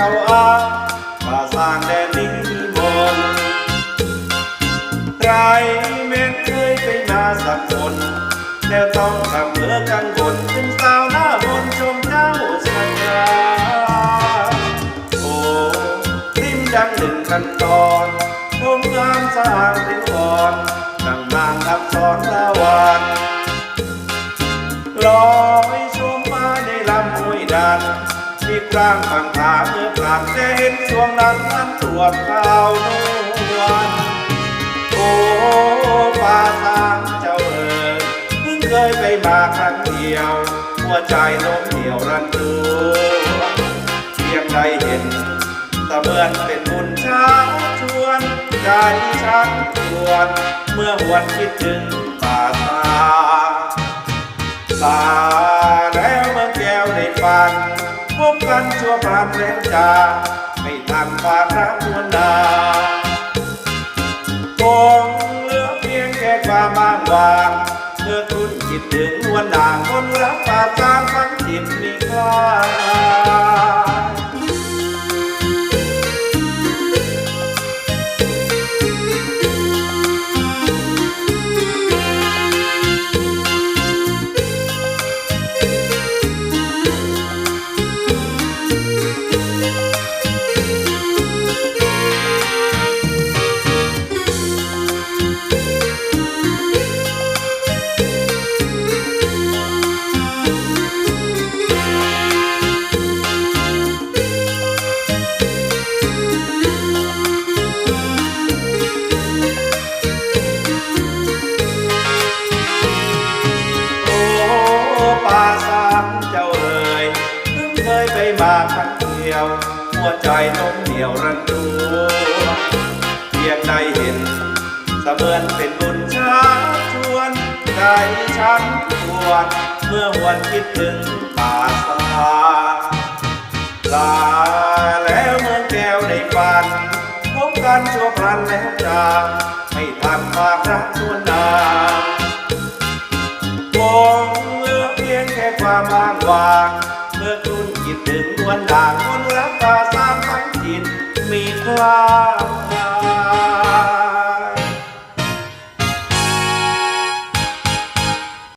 เขาอาป่าสร้างแดนนิมนต์ใครแม้เคยไปมาสักคนแล้วต้องทำเมื่อกังวลถึงสาวหน้ามนชมเจ้าชายาโอ้ริมดังหนึ่งขั้นตอนชมงามสร้างเป็นก่อนดังนางอับสอนละวันลอ มีกลางฝั่งผาเมื่อผ่านเห็นสวงนั้นนั้นตรวจข้าวนวลโอ้ฟ้าทางเจ้าเอ๋ยเพิ่งเคยไปมาครั้งเดียว หัวใจโน้มเดี่ยวรันตัวเพียงได้เห็นเสมือนเป็นบุญช้าชวนใจฉันชวนเมื่อหวนคิดถึงป่าตาตา ชั่วพลันแรงจาไม่ทันฝากรักนวลนาคงเหลือเพียงแค่ความบ้างวางเมื่อคุณคิดถึงนวลด่างคนรักป่าตางฟังจิตมีคลา สามเจ้าเอ๋ยเพิ่งเคยไปมาครั้งเดียว หัวใจโน้มเหนียวรันตัวเพียงได้เห็นเสมือนเป็นบุญชาชวนใจฉันชวนเมื่อหวนคิดถึงป่าสาลาแล้วเมื่อแก้วในฝันพบกันชั่วพลันแล้วจางไม่ทันฝากรักชวนนาง วามอ้างเมื่อคุณคิดถึงวันด่างคุณรักตาสร้างฝันจิตมีความ